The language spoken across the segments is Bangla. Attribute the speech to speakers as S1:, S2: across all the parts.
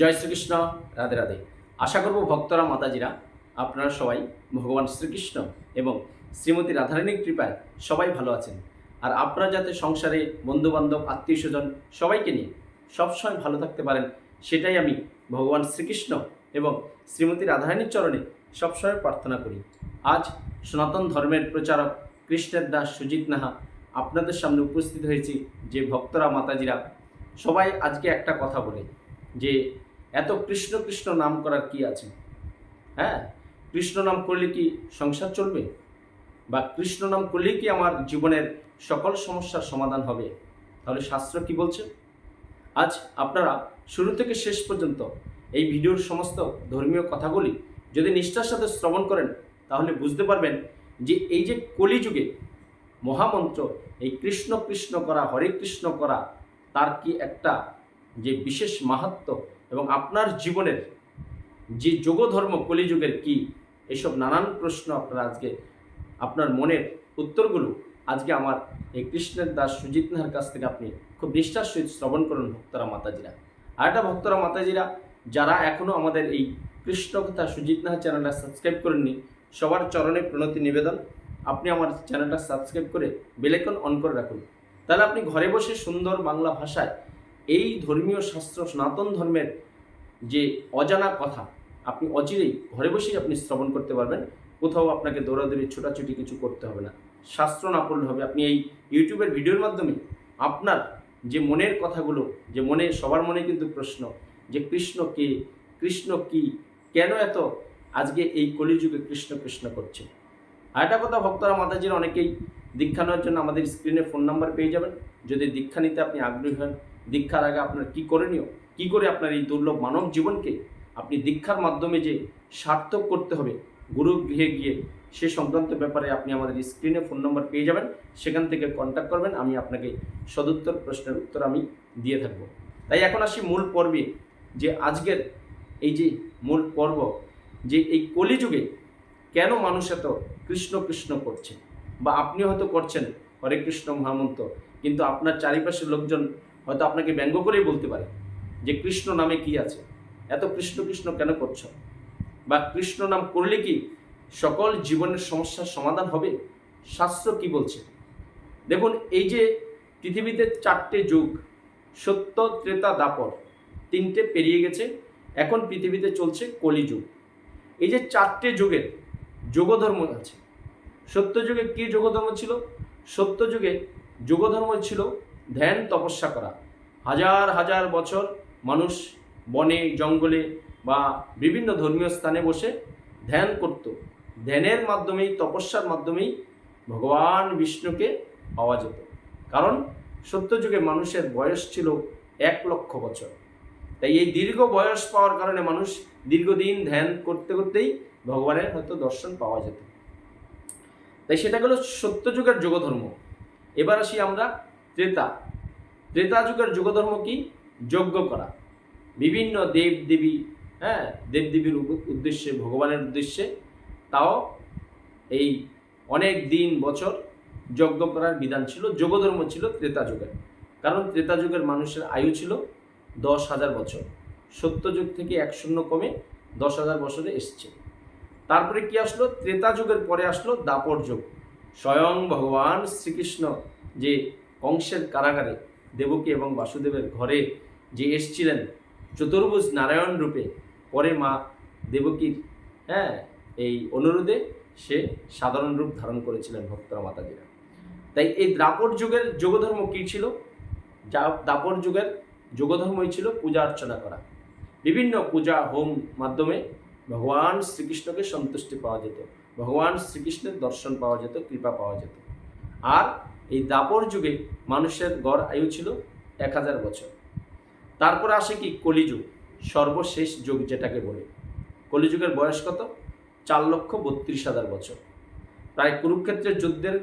S1: জয় শ্রীকৃষ্ণ রাধে রাধে আশা করব ভক্তরা মাতাজিরা আপনারা সবাই ভগবান শ্রীকৃষ্ণ এবং শ্রীমতী রাধারানীর কৃপায় সবাই ভালো আছেন আর আপনারা যাতে সংসারে বন্ধুবান্ধব আত্মীয় স্বজন সবাইকে নিয়ে সবসময় ভালো থাকতে পারেন সেটাই আমি ভগবান শ্রীকৃষ্ণ এবং শ্রীমতী রাধারানীর চরণে সবসময় প্রার্থনা করি আজ সনাতন ধর্মের প্রচারক কৃষ্ণের দাস সুজিত নাহা আপনাদের সামনে উপস্থিত হয়েছি যে ভক্তরা মাতাজিরা সবাই আজকে একটা কথা বলে যে এত কৃষ্ণ কৃষ্ণ নাম করার কি আছে হ্যাঁ কৃষ্ণ নাম করলে কি সংসার চলবে বা কৃষ্ণ নাম করলে কি আমার জীবনের সকল সমস্যার সমাধান হবে তাহলে শাস্ত্র কি বলছে আজ আপনারা শুরু থেকে শেষ পর্যন্ত এই ভিডিওর সমস্ত ধর্মীয় কথাগুলি যদি নিষ্ঠার সাথে শ্রবণ করেন তাহলে বুঝতে পারবেন যে এই যে কলিযুগে মহামন্ত্র এই কৃষ্ণ কৃষ্ণ করা হরে কৃষ্ণ করা তার কি একটা যে বিশেষ মাহাত্ম এবং আপনার জীবনের যে যোগধর্ম কলিযুগের কি এসব নানান প্রশ্ন আপনার আজকে আপনার মনের উত্তরগুলো আজকে আমার এই কৃষ্ণের দাস সুজিত নাহার কাছ থেকে আপনি খুব নিষ্ঠার সহিত শ্রবণ করুন ভক্তরা মাতাজিরা আর একটা ভক্তরা মাতাজিরা যারা এখনও আমাদের এই কৃষ্ণ কথা সুজিত নাহার চ্যানেলটা সাবস্ক্রাইব করেননি সবার চরণে প্রণতি নিবেদন আপনি আমার চ্যানেলটা সাবস্ক্রাইব করে বেলেকন অন করে রাখুন তাহলে আপনি ঘরে বসে সুন্দর বাংলা ভাষায় এই ধর্মীয় শাস্ত্র সনাতন ধর্মের যে অজানা কথা আপনি অচিরেই ঘরে বসেই আপনি শ্রবণ করতে পারবেন কোথাও আপনাকে দৌড়াদৌড়ি ছোটাছুটি কিছু করতে হবে না শাস্ত্র না পড়লে হবে আপনি এই ইউটিউবের ভিডিওর মাধ্যমে আপনার যে মনের কথাগুলো যে মনে সবার মনে কিন্তু প্রশ্ন যে কৃষ্ণ কে কৃষ্ণ কি কেন এত আজকে এই কলিযুগে কৃষ্ণ কৃষ্ণ করছে আর একটা কথা ভক্তরা মাতাজির অনেকেই দীক্ষা নেওয়ার জন্য আমাদের স্ক্রিনে ফোন নাম্বার পেয়ে যাবেন যদি দীক্ষা নিতে আপনি আগ্রহী হন দীক্ষার আগে আপনার কী করণীয় কী করে আপনার এই দুর্লভ মানব জীবনকে আপনি দীক্ষার মাধ্যমে যে সার্থক করতে হবে গুরু গৃহে গিয়ে সে সংক্রান্ত ব্যাপারে আপনি আমাদের স্ক্রিনে ফোন নম্বর পেয়ে যাবেন সেখান থেকে কন্ট্যাক্ট করবেন আমি আপনাকে সদুত্তর প্রশ্নের উত্তর আমি দিয়ে থাকব তাই এখন আসি মূল পর্বে যে আজকের এই যে মূল পর্ব যে এই কলিযুগে কেন মানুষ এত কৃষ্ণ কৃষ্ণ করছে বা আপনি হয়তো করছেন হরে কৃষ্ণ মহামন্ত্র কিন্তু আপনার চারিপাশের লোকজন হয়তো আপনাকে ব্যঙ্গ করেই বলতে পারে যে কৃষ্ণ নামে কি আছে এত কৃষ্ণ কৃষ্ণ কেন করছ বা কৃষ্ণ নাম করলে কি সকল জীবনের সমস্যার সমাধান হবে শাস্ত্র কি বলছে দেখুন এই যে পৃথিবীতে চারটে যুগ সত্য ত্রেতা দাপর তিনটে পেরিয়ে গেছে এখন পৃথিবীতে চলছে কলিযুগ এই যে চারটে যুগের যোগধর্ম আছে সত্যযুগে কী যোগধর্ম ছিল সত্যযুগে যোগধর্ম ছিল ধ্যান তপস্যা করা হাজার হাজার বছর মানুষ বনে জঙ্গলে বা বিভিন্ন ধর্মীয় স্থানে বসে ধ্যান করত ধ্যানের মাধ্যমেই তপস্যার মাধ্যমেই ভগবান বিষ্ণুকে পাওয়া যেত কারণ সত্যযুগে মানুষের বয়স ছিল এক লক্ষ বছর তাই এই দীর্ঘ বয়স পাওয়ার কারণে মানুষ দীর্ঘদিন ধ্যান করতে করতেই ভগবানের হয়তো দর্শন পাওয়া যেত তাই সেটা হলো সত্যযুগের যুগধর্ম এবার আসি আমরা ত্রেতা ত্রেতা যুগের যুগধর্ম কি যজ্ঞ করা বিভিন্ন দেব দেবী হ্যাঁ দেবদেবীর উদ্দেশ্যে ভগবানের উদ্দেশ্যে তাও এই অনেক দিন বছর যজ্ঞ করার বিধান ছিল যোগধর্ম ছিল ত্রেতা যুগের কারণ ত্রেতা যুগের মানুষের আয়ু ছিল দশ হাজার বছর সত্য যুগ থেকে এক শূন্য কমে দশ হাজার বছরে এসছে তারপরে কি আসলো ত্রেতা যুগের পরে আসলো দাপর যুগ স্বয়ং ভগবান শ্রীকৃষ্ণ যে কংসের কারাগারে দেবকী এবং বাসুদেবের ঘরে যে এসছিলেন চতুর্ভুজ নারায়ণ রূপে পরে মা দেবকীর হ্যাঁ এই অনুরোধে সে সাধারণ রূপ ধারণ করেছিলেন ভক্তরা মাতাজিরা তাই এই দ্রাপর যুগের যোগধর্ম কী ছিল যা দ্রাপর যুগের যোগধর্মই ছিল পূজা অর্চনা করা বিভিন্ন পূজা হোম মাধ্যমে ভগবান শ্রীকৃষ্ণকে সন্তুষ্টি পাওয়া যেত ভগবান শ্রীকৃষ্ণের দর্শন পাওয়া যেত কৃপা পাওয়া যেত আর এই দাপর যুগে মানুষের গড় আয়ু ছিল এক হাজার বছর তারপর আসে কি কলিযুগ সর্বশেষ যুগ যেটাকে বলে কলিযুগের বয়স কত চার লক্ষ বত্রিশ হাজার বছর প্রায় কুরুক্ষেত্রের যুদ্ধের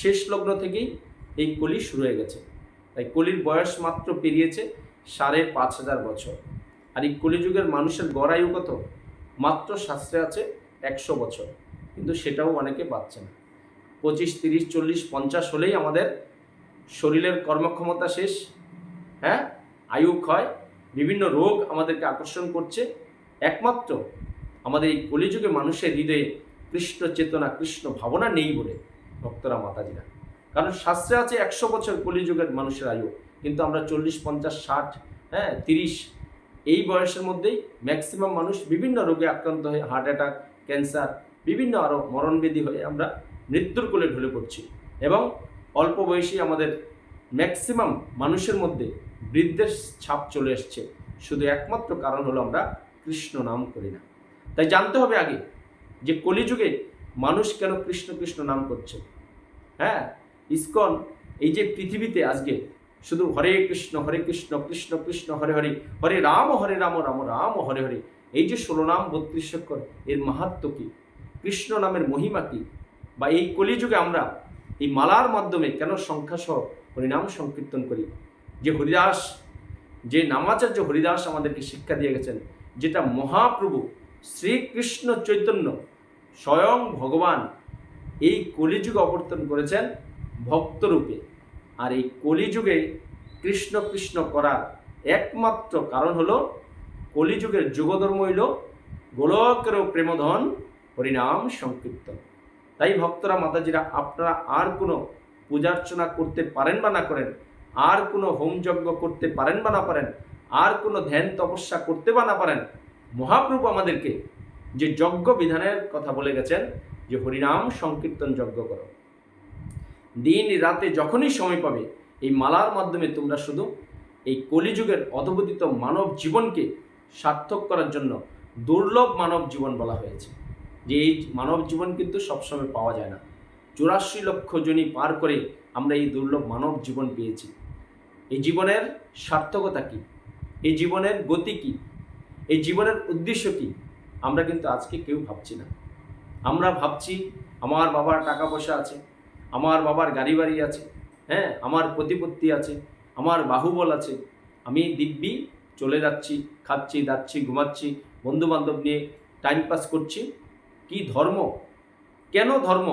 S1: শেষ লগ্ন থেকেই এই কলি শুরু হয়ে গেছে তাই কলির বয়স মাত্র পেরিয়েছে সাড়ে পাঁচ হাজার বছর আর এই কলিযুগের মানুষের গড় আয়ু কত মাত্র শাস্ত্রে আছে একশো বছর কিন্তু সেটাও অনেকে পাচ্ছে না পঁচিশ তিরিশ চল্লিশ পঞ্চাশ হলেই আমাদের শরীরের কর্মক্ষমতা শেষ হ্যাঁ আয়ু ক্ষয় বিভিন্ন রোগ আমাদেরকে আকর্ষণ করছে একমাত্র আমাদের এই কলিযুগে মানুষের হৃদয়ে কৃষ্ণ চেতনা কৃষ্ণ ভাবনা নেই বলে ভক্তরা মাতাজিরা কারণ শাস্ত্রে আছে একশো বছর কলিযুগের মানুষের আয়ু কিন্তু আমরা চল্লিশ পঞ্চাশ ষাট হ্যাঁ তিরিশ এই বয়সের মধ্যেই ম্যাক্সিমাম মানুষ বিভিন্ন রোগে আক্রান্ত হয়ে হার্ট অ্যাটাক ক্যান্সার বিভিন্ন আরও মরণবিধি হয়ে আমরা মৃত্যুর কোলে ঢলে পড়ছি এবং অল্প বয়সী আমাদের ম্যাক্সিমাম মানুষের মধ্যে বৃদ্ধের ছাপ চলে এসছে শুধু একমাত্র কারণ হলো আমরা কৃষ্ণ নাম করি না তাই জানতে হবে আগে যে কলিযুগে মানুষ কেন কৃষ্ণ কৃষ্ণ নাম করছে হ্যাঁ ইস্কন এই যে পৃথিবীতে আজকে শুধু হরে কৃষ্ণ হরে কৃষ্ণ কৃষ্ণ কৃষ্ণ হরে হরে হরে রাম হরে রাম রাম রাম হরে হরে এই যে ষোলো নাম বত্রিশ এর মাহাত্ম কী কৃষ্ণ নামের মহিমা কী বা এই কলিযুগে আমরা এই মালার মাধ্যমে কেন সংখ্যাসহ হরিনাম সংকীর্তন করি যে হরিদাস যে নামাচার্য হরিদাস আমাদেরকে শিক্ষা দিয়ে গেছেন যেটা মহাপ্রভু শ্রীকৃষ্ণ চৈতন্য স্বয়ং ভগবান এই কলিযুগে অবর্তন করেছেন ভক্তরূপে আর এই কলিযুগে কৃষ্ণ কৃষ্ণ করার একমাত্র কারণ হলো কলিযুগের যুগধর্ম হইল গোলকেরও প্রেমধন হরিনাম সংকীর্তন তাই ভক্তরা মাতাজিরা আপনারা আর কোনো পূজার্চনা করতে পারেন বা না করেন আর কোনো হোমযজ্ঞ করতে পারেন বা না পারেন আর কোনো ধ্যান তপস্যা করতে বা না পারেন মহাপ্রভু আমাদেরকে যে যজ্ঞ বিধানের কথা বলে গেছেন যে হরিনাম সংকীর্তন যজ্ঞ করো দিন রাতে যখনই সময় পাবে এই মালার মাধ্যমে তোমরা শুধু এই কলিযুগের অধবদিত মানব জীবনকে সার্থক করার জন্য দুর্লভ মানব জীবন বলা হয়েছে যে এই মানব জীবন কিন্তু সবসময় পাওয়া যায় না চুরাশি লক্ষ জনই পার করে আমরা এই দুর্লভ মানব জীবন পেয়েছি এই জীবনের সার্থকতা কী এই জীবনের গতি কী এই জীবনের উদ্দেশ্য কী আমরা কিন্তু আজকে কেউ ভাবছি না আমরা ভাবছি আমার বাবার টাকা পয়সা আছে আমার বাবার গাড়ি বাড়ি আছে হ্যাঁ আমার প্রতিপত্তি আছে আমার বাহুবল আছে আমি দিব্যি চলে যাচ্ছি খাচ্ছি দাচ্ছি ঘুমাচ্ছি বন্ধুবান্ধব নিয়ে টাইম পাস করছি কি ধর্ম কেন ধর্ম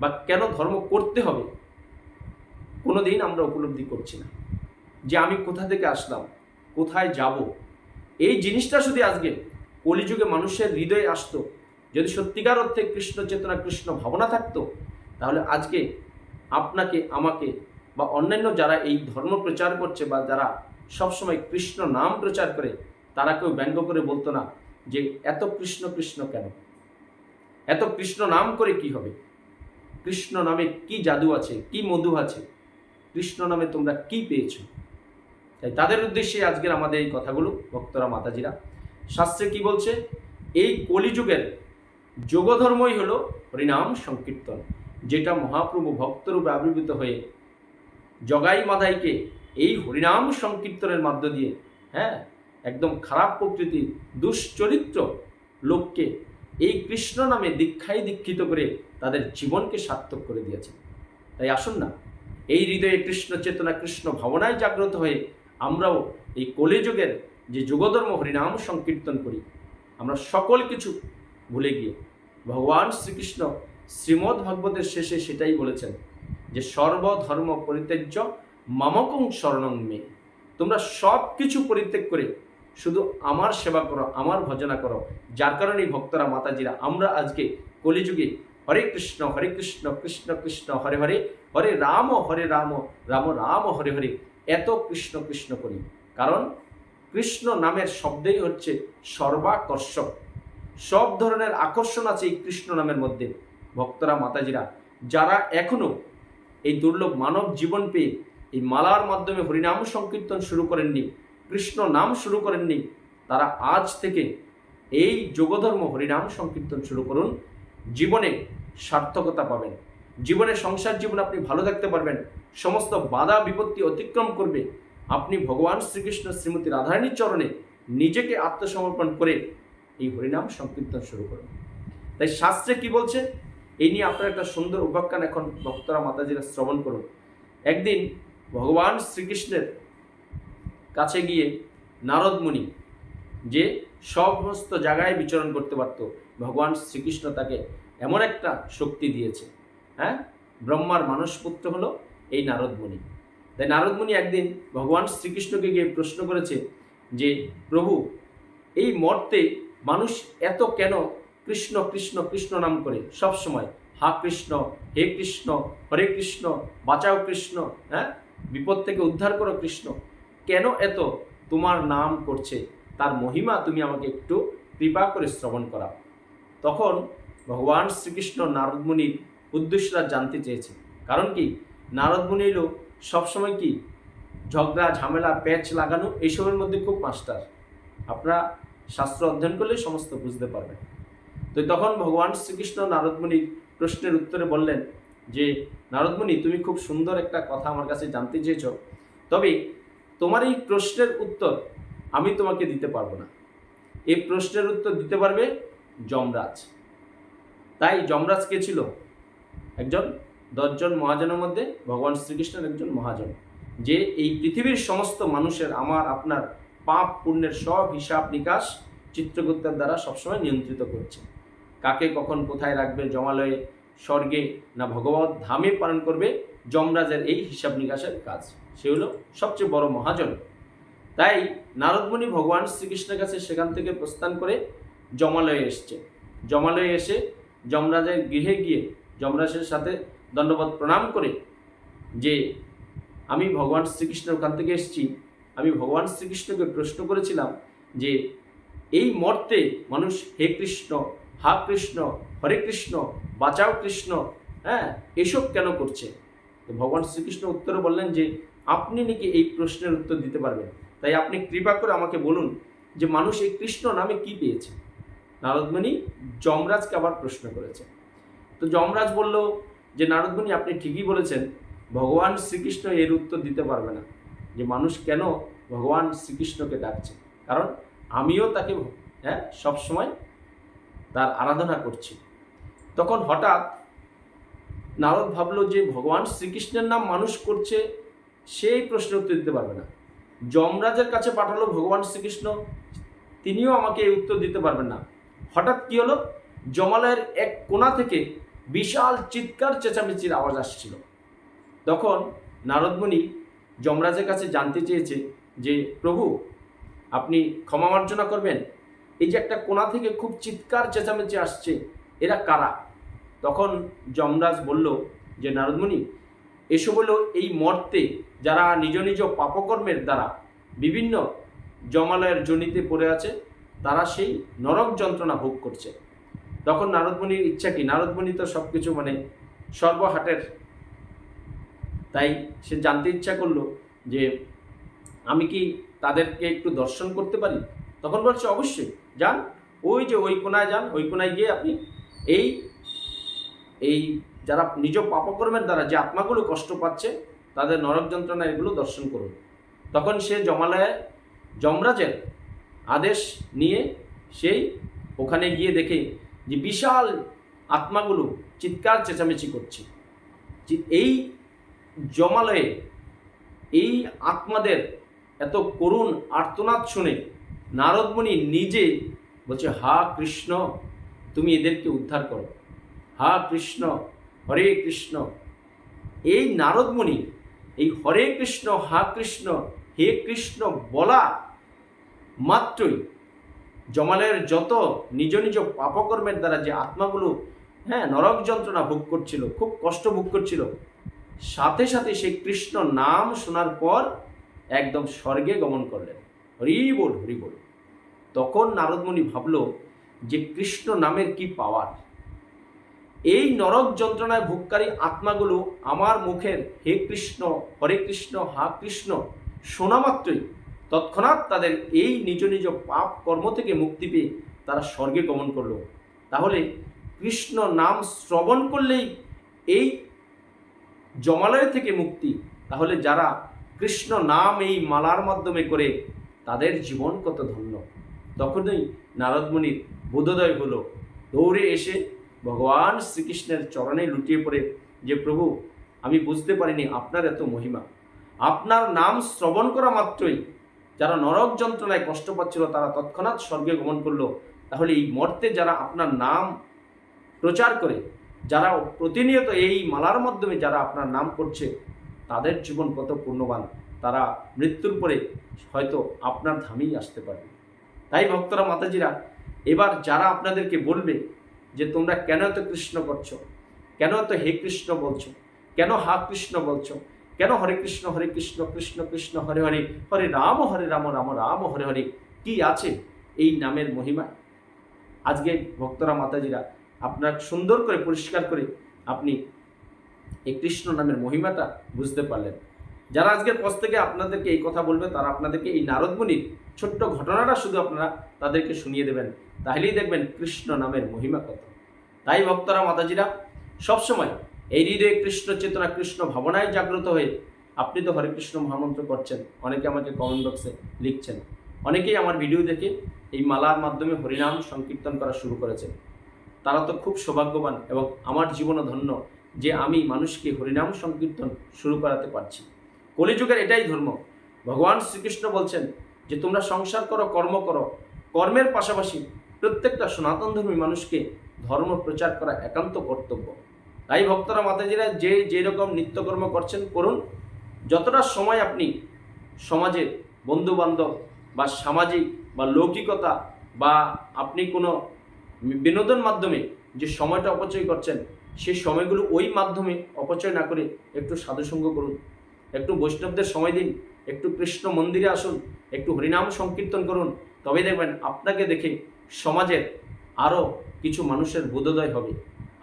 S1: বা কেন ধর্ম করতে হবে কোনো দিন আমরা উপলব্ধি করছি না যে আমি কোথা থেকে আসলাম কোথায় যাব এই জিনিসটা শুধু আজকে কলিযুগে মানুষের হৃদয়ে আসতো যদি সত্যিকার অর্থে কৃষ্ণ চেতনা কৃষ্ণ ভাবনা থাকতো তাহলে আজকে আপনাকে আমাকে বা অন্যান্য যারা এই ধর্ম প্রচার করছে বা যারা সবসময় কৃষ্ণ নাম প্রচার করে তারা কেউ ব্যঙ্গ করে বলতো না যে এত কৃষ্ণ কৃষ্ণ কেন এত কৃষ্ণ নাম করে কি হবে কৃষ্ণ নামে কি জাদু আছে কি মধু আছে কৃষ্ণ নামে তোমরা কি পেয়েছ তাই তাদের উদ্দেশ্যে আজকের আমাদের এই কথাগুলো ভক্তরা মাতাজিরা শাস্ত্রে কি বলছে এই কলিযুগের যোগধর্মই হল হরিনাম সংকীর্তন যেটা মহাপ্রভু ভক্তরূপে আবির্ভূত হয়ে জগাই মাদাইকে এই হরিনাম সংকীর্তনের মধ্য দিয়ে হ্যাঁ একদম খারাপ প্রকৃতির দুশ্চরিত্র লোককে এই কৃষ্ণ নামে দীক্ষায় দীক্ষিত করে তাদের জীবনকে সার্থক করে দিয়েছেন তাই আসুন না এই হৃদয়ে কৃষ্ণ চেতনা কৃষ্ণ ভাবনায় জাগ্রত হয়ে আমরাও এই কলিযুগের যে যুগধর্ম হরিনাম সংকীর্তন করি আমরা সকল কিছু ভুলে গিয়ে ভগবান শ্রীকৃষ্ণ শ্রীমদ্ ভগবতের শেষে সেটাই বলেছেন যে সর্বধর্ম পরিত্যাজ্য মামকং শরণং মে তোমরা সব কিছু পরিত্যাগ করে শুধু আমার সেবা করো আমার ভজনা করো যার কারণে ভক্তরা মাতাজিরা আমরা আজকে কলিযুগে হরে কৃষ্ণ হরে কৃষ্ণ কৃষ্ণ কৃষ্ণ হরে হরে হরে রাম হরে রাম রাম রাম হরে হরে এত কৃষ্ণ কৃষ্ণ করি কারণ কৃষ্ণ নামের শব্দেই হচ্ছে সর্বাকর্ষক সব ধরনের আকর্ষণ আছে এই কৃষ্ণ নামের মধ্যে ভক্তরা মাতাজিরা যারা এখনও এই দুর্লভ মানব জীবন পেয়ে এই মালার মাধ্যমে হরিনাম সংকীর্তন শুরু করেননি কৃষ্ণ নাম শুরু করেননি তারা আজ থেকে এই যোগধর্ম হরিনাম সংকীর্তন শুরু করুন জীবনে সার্থকতা পাবেন জীবনে সংসার জীবন আপনি ভালো থাকতে পারবেন সমস্ত বাধা বিপত্তি অতিক্রম করবে আপনি ভগবান শ্রীকৃষ্ণ শ্রীমতী রাধারানীর চরণে নিজেকে আত্মসমর্পণ করে এই হরিনাম সংকীর্তন শুরু করুন তাই শাস্ত্রে কি বলছে এই নিয়ে আপনার একটা সুন্দর উপাখ্যান এখন ভক্তরা মাতাজিরা শ্রবণ করুন একদিন ভগবান শ্রীকৃষ্ণের কাছে গিয়ে নারদমুনি যে সমস্ত জায়গায় বিচরণ করতে পারত ভগবান শ্রীকৃষ্ণ তাকে এমন একটা শক্তি দিয়েছে হ্যাঁ ব্রহ্মার পুত্র হলো এই নারদমুনি তাই নারদমুনি একদিন ভগবান শ্রীকৃষ্ণকে গিয়ে প্রশ্ন করেছে যে প্রভু এই মর্তে মানুষ এত কেন কৃষ্ণ কৃষ্ণ কৃষ্ণ নাম করে সব সময় হা কৃষ্ণ হে কৃষ্ণ হরে কৃষ্ণ বাঁচাও কৃষ্ণ হ্যাঁ বিপদ থেকে উদ্ধার করো কৃষ্ণ কেন এত তোমার নাম করছে তার মহিমা তুমি আমাকে একটু কৃপা করে শ্রবণ করাও তখন ভগবান শ্রীকৃষ্ণ নারদমুনির উদ্দেশ্যটা জানতে চেয়েছে কারণ কি নারদমুনিরও সবসময় কি ঝগড়া ঝামেলা প্যাচ লাগানো এইসবের মধ্যে খুব মাস্টার আপনারা শাস্ত্র অধ্যয়ন করলে সমস্ত বুঝতে পারবেন তো তখন ভগবান শ্রীকৃষ্ণ নারদমুনির প্রশ্নের উত্তরে বললেন যে নারদমুনি তুমি খুব সুন্দর একটা কথা আমার কাছে জানতে চেয়েছ তবে তোমার এই প্রশ্নের উত্তর আমি তোমাকে দিতে পারবো না এই প্রশ্নের উত্তর দিতে পারবে যমরাজ তাই যমরাজ কে ছিল একজন দশজন মহাজনের মধ্যে ভগবান শ্রীকৃষ্ণের একজন মহাজন যে এই পৃথিবীর সমস্ত মানুষের আমার আপনার পাপ পুণ্যের সব হিসাব নিকাশ চিত্রগুপ্তের দ্বারা সবসময় নিয়ন্ত্রিত করছে কাকে কখন কোথায় রাখবে জমালয়ে স্বর্গে না ভগবত ধামে পালন করবে যমরাজের এই হিসাব নিকাশের কাজ সে হলো সবচেয়ে বড় মহাজন তাই নারদমণি ভগবান শ্রীকৃষ্ণের কাছে সেখান থেকে প্রস্থান করে জমালয়ে এসছে জমালয়ে এসে যমরাজের গৃহে গিয়ে যমরাজের সাথে দণ্ডবাদ প্রণাম করে যে আমি ভগবান শ্রীকৃষ্ণের ওখান থেকে এসেছি আমি ভগবান শ্রীকৃষ্ণকে প্রশ্ন করেছিলাম যে এই মর্তে মানুষ হে কৃষ্ণ হা কৃষ্ণ হরে কৃষ্ণ বাঁচাও কৃষ্ণ হ্যাঁ এসব কেন করছে তো ভগবান শ্রীকৃষ্ণ উত্তরে বললেন যে আপনি নাকি এই প্রশ্নের উত্তর দিতে পারবেন তাই আপনি কৃপা করে আমাকে বলুন যে মানুষ এই কৃষ্ণ নামে কি পেয়েছে নারদমণি যমরাজকে আবার প্রশ্ন করেছে তো যমরাজ বলল যে নারদমণি আপনি ঠিকই বলেছেন ভগবান শ্রীকৃষ্ণ এর উত্তর দিতে পারবে না যে মানুষ কেন ভগবান শ্রীকৃষ্ণকে ডাকছে কারণ আমিও তাকে হ্যাঁ সবসময় তার আরাধনা করছি তখন হঠাৎ নারদ ভাবলো যে ভগবান শ্রীকৃষ্ণের নাম মানুষ করছে সেই প্রশ্ন উত্তর দিতে পারবে না যমরাজের কাছে পাঠালো ভগবান শ্রীকৃষ্ণ তিনিও আমাকে এই উত্তর দিতে পারবেন না হঠাৎ কি হলো জমালয়ের এক কোণা থেকে বিশাল চিৎকার চেঁচামেচির আওয়াজ আসছিল তখন নারদমণি যমরাজের কাছে জানতে চেয়েছে যে প্রভু আপনি ক্ষমা মার্জনা করবেন এই যে একটা কোণা থেকে খুব চিৎকার চেঁচামেচি আসছে এরা কারা তখন যমরাজ বলল যে নারদমণি এসব হলো এই মর্তে যারা নিজ নিজ পাপকর্মের দ্বারা বিভিন্ন জমালয়ের জনিতে পড়ে আছে তারা সেই নরক যন্ত্রণা ভোগ করছে তখন নারদমণির ইচ্ছা কি নারদমণি তো সব কিছু মানে সর্বহাটের তাই সে জানতে ইচ্ছা করলো যে আমি কি তাদেরকে একটু দর্শন করতে পারি তখন বলছে অবশ্যই যান ওই যে ওই কোনায় যান ওই কোনায় গিয়ে আপনি এই এই যারা নিজ পাপকর্মের দ্বারা যে আত্মাগুলো কষ্ট পাচ্ছে তাদের নরক যন্ত্রণা এগুলো দর্শন করুন তখন সে জমালয়ে যমরাজের আদেশ নিয়ে সেই ওখানে গিয়ে দেখে যে বিশাল আত্মাগুলো চিৎকার চেঁচামেচি করছে এই জমালয়ে এই আত্মাদের এত করুণ আর্তনাদ শুনে নারদমণি নিজে বলছে হা কৃষ্ণ তুমি এদেরকে উদ্ধার করো হা কৃষ্ণ হরে কৃষ্ণ এই নারদমণি এই হরে কৃষ্ণ হা কৃষ্ণ হে কৃষ্ণ বলা মাত্রই জমালের যত নিজ নিজ পাপকর্মের দ্বারা যে আত্মাগুলো হ্যাঁ নরক যন্ত্রণা ভোগ করছিল খুব কষ্ট ভোগ করছিল সাথে সাথে সেই কৃষ্ণ নাম শোনার পর একদম স্বর্গে গমন করলেন হরি বল হরি বল তখন নারদমণি ভাবল যে কৃষ্ণ নামের কি পাওয়ার এই নরক যন্ত্রণায় ভোগকারী আত্মাগুলো আমার মুখের হে কৃষ্ণ হরে কৃষ্ণ হা কৃষ্ণ শোনা মাত্রই তৎক্ষণাৎ তাদের এই নিজ নিজ পাপ কর্ম থেকে মুক্তি পেয়ে তারা স্বর্গে গমন করল তাহলে কৃষ্ণ নাম শ্রবণ করলেই এই জমালয় থেকে মুক্তি তাহলে যারা কৃষ্ণ নাম এই মালার মাধ্যমে করে তাদের জীবন কত ধন্য তখনই নারদমণির বোধোদয় হলো দৌড়ে এসে ভগবান শ্রীকৃষ্ণের চরণে লুটিয়ে পড়ে যে প্রভু আমি বুঝতে পারিনি আপনার এত মহিমা আপনার নাম শ্রবণ করা মাত্রই যারা নরক যন্ত্রণায় কষ্ট পাচ্ছিল তারা তৎক্ষণাৎ স্বর্গে গমন করলো তাহলে এই মর্তে যারা আপনার নাম প্রচার করে যারা প্রতিনিয়ত এই মালার মাধ্যমে যারা আপনার নাম করছে তাদের জীবন কত পূর্ণবান তারা মৃত্যুর পরে হয়তো আপনার ধামেই আসতে পারবে তাই ভক্তরা মাতাজিরা এবার যারা আপনাদেরকে বলবে যে তোমরা কেন এত কৃষ্ণ করছো কেন এত হে কৃষ্ণ বলছো কেন হা কৃষ্ণ বলছো কেন হরে কৃষ্ণ হরে কৃষ্ণ কৃষ্ণ কৃষ্ণ হরে হরে হরে রাম হরে রাম রাম রাম হরে হরে কি আছে এই নামের মহিমা আজকে ভক্তরা মাতাজিরা আপনার সুন্দর করে পরিষ্কার করে আপনি এই কৃষ্ণ নামের মহিমাটা বুঝতে পারলেন যারা আজকের পর থেকে আপনাদেরকে এই কথা বলবে তারা আপনাদেরকে এই নারদমণির ছোট্ট ঘটনাটা শুধু আপনারা তাদেরকে শুনিয়ে দেবেন তাহলেই দেখবেন কৃষ্ণ নামের মহিমা কত তাই ভক্তরা মাতাজিরা সবসময় এই হৃদয়ে কৃষ্ণ চেতনা কৃষ্ণ ভাবনায় জাগ্রত হয়ে আপনি তো হরে কৃষ্ণ মহামন্ত্র করছেন অনেকে আমাকে কমেন্ট বক্সে লিখছেন অনেকেই আমার ভিডিও দেখে এই মালার মাধ্যমে হরিনাম সংকীর্তন করা শুরু করেছে তারা তো খুব সৌভাগ্যবান এবং আমার জীবনও ধন্য যে আমি মানুষকে হরিনাম সংকীর্তন শুরু করাতে পারছি কলিযুগের এটাই ধর্ম ভগবান শ্রীকৃষ্ণ বলছেন যে তোমরা সংসার করো কর্ম করো কর্মের পাশাপাশি প্রত্যেকটা সনাতন ধর্মী মানুষকে ধর্ম প্রচার করা একান্ত কর্তব্য তাই ভক্তরা মাতাজিরা যে যেরকম নিত্যকর্ম করছেন করুন যতটা সময় আপনি সমাজের বন্ধুবান্ধব বা সামাজিক বা লৌকিকতা বা আপনি কোনো বিনোদন মাধ্যমে যে সময়টা অপচয় করছেন সেই সময়গুলো ওই মাধ্যমে অপচয় না করে একটু সাধুসঙ্গ করুন একটু বৈষ্ণবদের সময় দিন একটু কৃষ্ণ মন্দিরে আসুন একটু হরিনাম সংকীর্তন করুন তবে দেখবেন আপনাকে দেখে সমাজের আরও কিছু মানুষের বোধোদয় হবে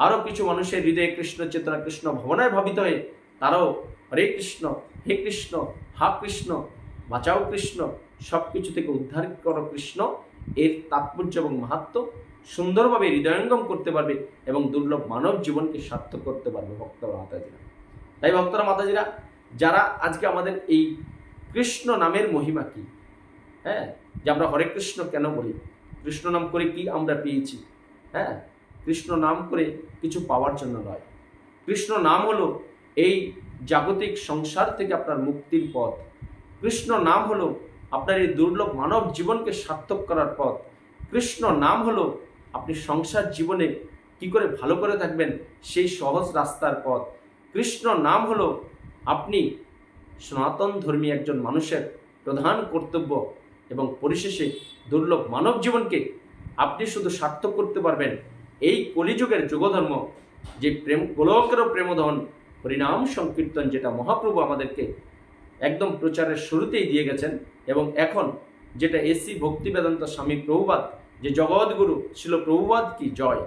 S1: আরও কিছু মানুষের হৃদয়ে কৃষ্ণ চেতনা কৃষ্ণ ভবনায় ভাবিত হয়ে তারাও হরে কৃষ্ণ হে কৃষ্ণ হা কৃষ্ণ বাঁচাও কৃষ্ণ সব কিছু থেকে উদ্ধার কর কৃষ্ণ এর তাৎপর্য এবং মাহাত্ম সুন্দরভাবে হৃদয়ঙ্গম করতে পারবে এবং দুর্লভ মানব জীবনকে সার্থক করতে পারবে ভক্তরা মাতাজিরা তাই ভক্তরা মাতাজিরা যারা আজকে আমাদের এই কৃষ্ণ নামের মহিমা কি হ্যাঁ যে আমরা হরে কৃষ্ণ কেন বলি কৃষ্ণ নাম করে কি আমরা পেয়েছি হ্যাঁ কৃষ্ণ নাম করে কিছু পাওয়ার জন্য নয় কৃষ্ণ নাম হলো এই জাগতিক সংসার থেকে আপনার মুক্তির পথ কৃষ্ণ নাম হলো আপনার এই দুর্লভ মানব জীবনকে সার্থক করার পথ কৃষ্ণ নাম হলো আপনি সংসার জীবনে কি করে ভালো করে থাকবেন সেই সহজ রাস্তার পথ কৃষ্ণ নাম হলো আপনি সনাতন ধর্মী একজন মানুষের প্রধান কর্তব্য এবং পরিশেষে দুর্লভ মানব জীবনকে আপনি শুধু সার্থক করতে পারবেন এই কলিযুগের যুগধর্ম যে প্রেম গোলকের প্রেমধন হরিনাম সংকীর্তন যেটা মহাপ্রভু আমাদেরকে একদম প্রচারের শুরুতেই দিয়ে গেছেন এবং এখন যেটা এসি ভক্তি বেদান্ত স্বামী প্রভুবাদ যে জগৎগুরু ছিল প্রভুবাদ কি জয়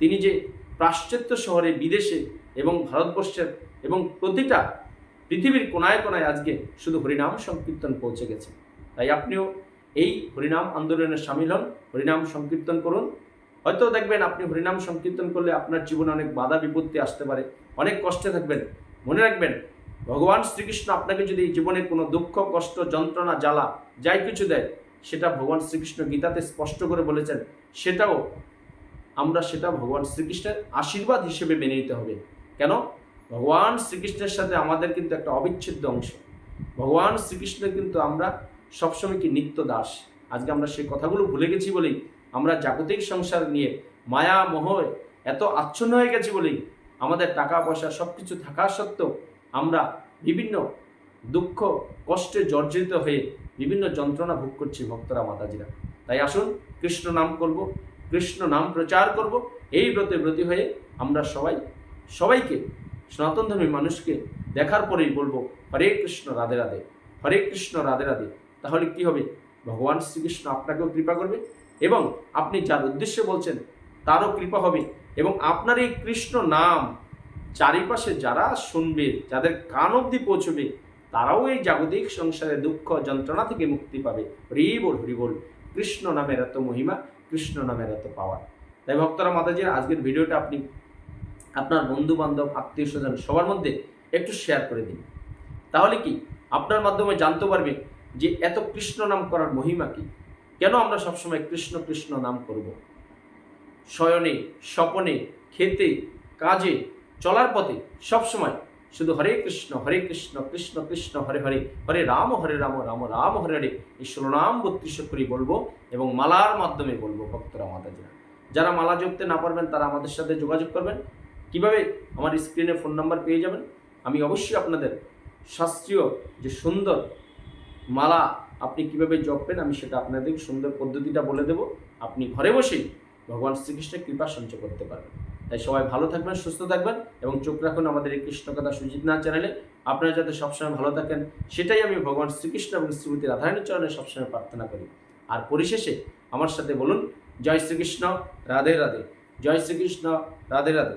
S1: তিনি যে পাশ্চাত্য শহরে বিদেশে এবং ভারতবর্ষের এবং প্রতিটা পৃথিবীর কোনায় কোনায় আজকে শুধু হরিনাম সংকীর্তন পৌঁছে গেছে তাই আপনিও এই হরিনাম আন্দোলনে সামিল হন হরিনাম সংকীর্তন করুন হয়তো দেখবেন আপনি হরিনাম সংকীর্তন করলে আপনার জীবনে অনেক বাধা বিপত্তি আসতে পারে অনেক কষ্টে থাকবেন মনে রাখবেন ভগবান শ্রীকৃষ্ণ আপনাকে যদি জীবনে কোনো দুঃখ কষ্ট যন্ত্রণা জ্বালা যাই কিছু দেয় সেটা ভগবান শ্রীকৃষ্ণ গীতাতে স্পষ্ট করে বলেছেন সেটাও আমরা সেটা ভগবান শ্রীকৃষ্ণের আশীর্বাদ হিসেবে মেনে নিতে হবে কেন ভগবান শ্রীকৃষ্ণের সাথে আমাদের কিন্তু একটা অবিচ্ছেদ্য অংশ ভগবান শ্রীকৃষ্ণ কিন্তু আমরা সবসময় কি নিত্য দাস আজকে আমরা সেই কথাগুলো ভুলে গেছি বলেই আমরা জাগতিক সংসার নিয়ে মায়া মোহ এত আচ্ছন্ন হয়ে গেছি বলেই আমাদের টাকা পয়সা সব কিছু থাকা সত্ত্বেও আমরা বিভিন্ন দুঃখ কষ্টে জর্জরিত হয়ে বিভিন্ন যন্ত্রণা ভোগ করছি ভক্তরা মাতাজিরা তাই আসুন কৃষ্ণ নাম করব কৃষ্ণ নাম প্রচার করব এই ব্রতে ব্রতী হয়ে আমরা সবাই সবাইকে সনাতন ধর্মী মানুষকে দেখার পরেই বলবো হরে কৃষ্ণ রাধে রাধে হরে কৃষ্ণ রাধে রাধে তাহলে কি হবে ভগবান শ্রীকৃষ্ণ আপনাকেও কৃপা করবে এবং আপনি যার উদ্দেশ্যে বলছেন তারও কৃপা হবে এবং আপনার এই কৃষ্ণ নাম চারিপাশে যারা শুনবে যাদের কান অব্দি পৌঁছবে তারাও এই জাগতিক সংসারে দুঃখ যন্ত্রণা থেকে মুক্তি পাবে হরিবোল হরিবোল কৃষ্ণ নামের এত মহিমা কৃষ্ণ নামের এত পাওয়ার তাই ভক্তরা মাতাজির আজকের ভিডিওটা আপনি আপনার বন্ধু বান্ধব আত্মীয় স্বজন সবার মধ্যে একটু শেয়ার করে দিন তাহলে কি আপনার মাধ্যমে জানতে পারবে যে এত কৃষ্ণ নাম করার মহিমা কি কেন আমরা সবসময় কৃষ্ণ কৃষ্ণ নাম করব শয়নে স্বপনে খেতে কাজে চলার পথে সবসময় শুধু হরে কৃষ্ণ হরে কৃষ্ণ কৃষ্ণ কৃষ্ণ হরে হরে হরে রাম হরে রাম রাম রাম হরে হরে এই নাম বত্রিশ করে বলবো এবং মালার মাধ্যমে বলবো ভক্তরা মাতাজিরা যারা মালা জপতে না পারবেন তারা আমাদের সাথে যোগাযোগ করবেন কিভাবে আমার স্ক্রিনে ফোন নাম্বার পেয়ে যাবেন আমি অবশ্যই আপনাদের শাস্ত্রীয় যে সুন্দর মালা আপনি কিভাবে জপবেন আমি সেটা আপনাদের সুন্দর পদ্ধতিটা বলে দেব আপনি ঘরে বসেই ভগবান শ্রীকৃষ্ণের কৃপা সঞ্চয় করতে পারবেন তাই সবাই ভালো থাকবেন সুস্থ থাকবেন এবং চোখ রাখুন আমাদের এই কৃষ্ণকথা সুজিত না চ্যানেলে আপনারা যাতে সবসময় ভালো থাকেন সেটাই আমি ভগবান শ্রীকৃষ্ণ এবং শ্রীমতি রাধারণের চরণে সবসময় প্রার্থনা করি আর পরিশেষে আমার সাথে বলুন জয় শ্রীকৃষ্ণ রাধে রাধে জয় শ্রীকৃষ্ণ রাধে রাধে